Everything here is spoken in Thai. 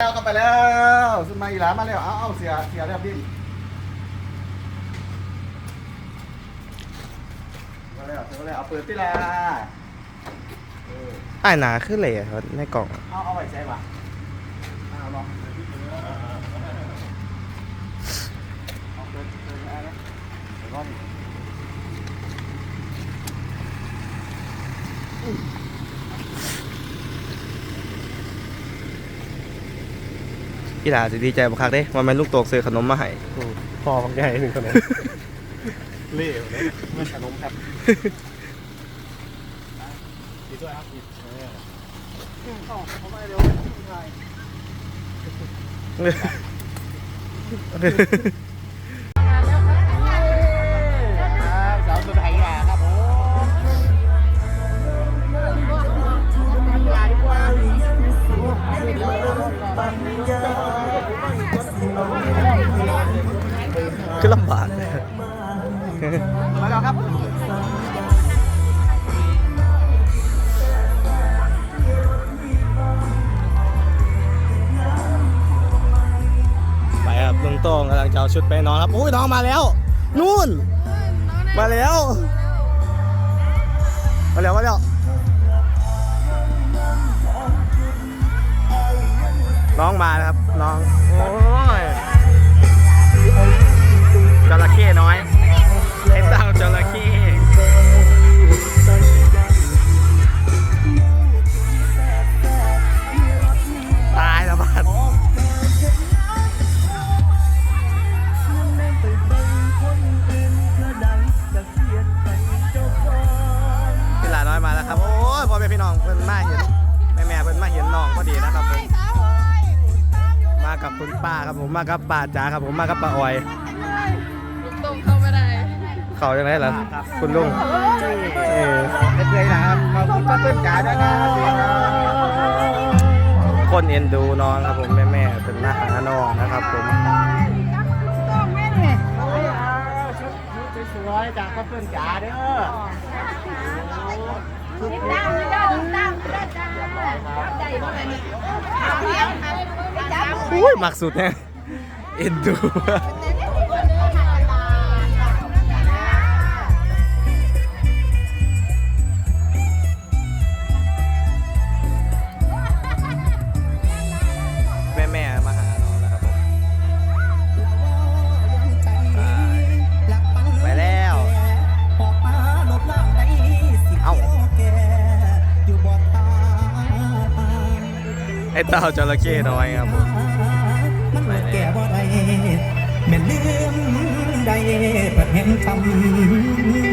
แล้วเข้าไปแล้วขึ้นมาอีหลามาแล้วเอาเอาเสียเสียแล้วพี่มาแล้วเสียมาแล้วเอาเปิดที่ละเอออ้ายหนาขึ้นเลยอะครับในกล่องเอาเอาไว้ใช่ปะเอาลองเอาเปิดเปิดมานะเดี๋ยวก่อน พี่หลาจะดีใจบักคักเด้ว่าแม่นลูกโตกซื้อขนมมาให้พอบางใหญ่หนึ่งขนมเล่เลยมันขนมครับดีด้วยครับดีเออเอาเอาไว้เดี๋ยวถ่ายสาวสุดไทยอะครับผม คือลำบากมาแล้วครับไปครับลุงโต้งกำลังจะเอาชุดไปนอนครับอุ้ยน้องมาแล้ว นู่น มาแล้ว มาแล้ว มาแล้ว น้องมานะครับ น้อง โอ้ย อแม่พี่น้องเพิ่นมาเห็นแม่แม่ๆเพิ่นมาเห็นน้องพอดีนะครับผมมากับคุณป้าครับผมมากับป้าจ๋าครับผมมากับป้าออยลูกตรงเข้าไม่ได้เขาจังไงล่ะคุณลุงเออเป็นเพื่อนนะครับขอบคุณป้าเปิ้ลจ๋าด้วยครับคนเอ็นดูน้องครับผมแม่แม่ๆเป็นมาหาน้องนะครับผมชุดสวยๆจากป้าเปิ้ลจ๋าเด้อติดตามเด้อติดตามเด้ อุ้ยมักสุดแน่เอ็นดู อ้เต่าจระเข้น้อยครับผมมันแก่บ่ได้แม่นลืมได้ปัดเห็นคำ